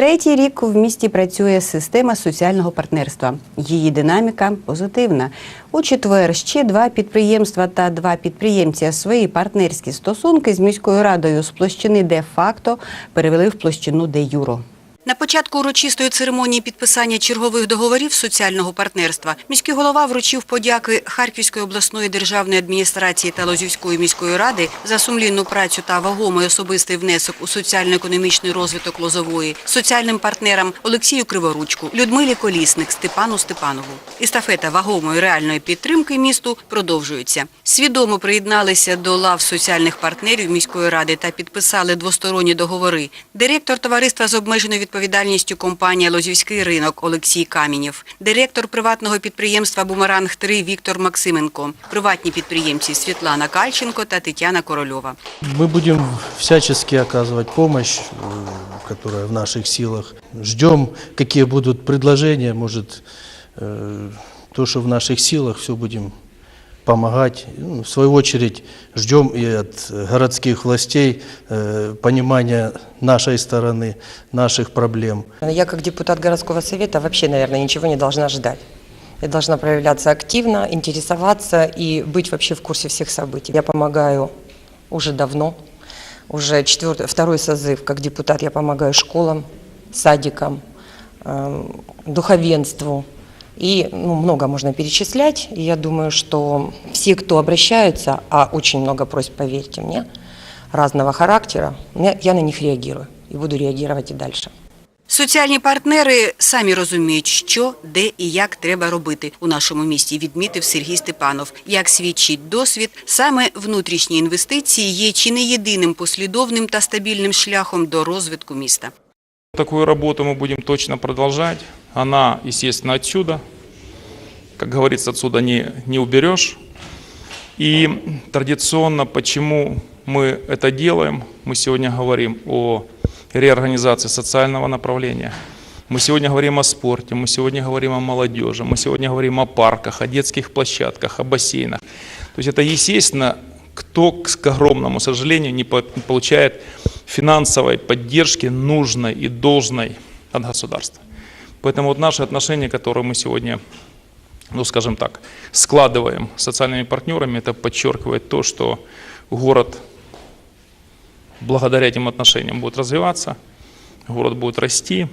Третій рік в місті працює система соціального партнерства. Її динаміка позитивна. У четвер ще два підприємства та два підприємці свої партнерські стосунки з міською радою з площини де-факто перевели в площину де-юро. На початку урочистої церемонії підписання чергових договорів соціального партнерства міський голова вручив подяки Харківської обласної державної адміністрації та Лозівської міської ради за сумлінну працю та вагомий особистий внесок у соціально-економічний розвиток Лозової, соціальним партнерам Олексію Криворучку, Людмилі Колісник, Степану Степанову. Естафета вагомої реальної підтримки місту продовжується. Свідомо приєдналися до лав соціальних партнерів міської ради та підписали двосторонні договори. Директор товариства з обмеженою відповідальністю компанія Лозівський ринок Олексій Камінєв, директор приватного підприємства Бумеранг 3 Віктор Максименко, приватні підприємці Світлана Кальченко та Тетяна Корольова. Мы будем всячески оказывать помощь, э, которая в наших силах. Ждем, какие будут предложения, может, э, то, что в наших силах, все будем Помогать. Ну, В свою очередь, ждем и от городских властей э, понимания нашей стороны, наших проблем. Я как депутат городского совета вообще, наверное, ничего не должна ждать. Я должна проявляться активно, интересоваться и быть вообще в курсе всех событий. Я помогаю уже давно, уже четвертый, второй созыв, как депутат я помогаю школам, садикам, эм, духовенству. И ну, много можно перечислять. И я думаю, что все, кто обращаются, а очень много просьб, поверьте мне, разного характера, я- на них реагирую и буду реагировать и дальше. Соціальні партнери самі розуміють, що, де і як треба робити у нашому місті, відмітив Сергій Степанов. Як свідчить досвід, саме внутрішні інвестиції є чи не єдиним послідовним та стабільним шляхом до розвитку міста. Такую работу мы будем точно продолжать. Она, естественно, отсюда. Как говорится, отсюда не, не уберешь. И традиционно, почему мы это делаем, мы сегодня говорим о реорганизации социального направления. Мы сегодня говорим о спорте, мы сегодня говорим о молодежи, мы сегодня говорим о парках, о детских площадках, о бассейнах. То есть это естественно, кто, к огромному сожалению, не получает финансовой поддержки нужной и должной от государства. Поэтому вот наши отношения, которые мы сегодня, ну скажем так, складываем с социальными партнерами, это подчеркивает то, что город благодаря этим отношениям будет развиваться, город будет расти,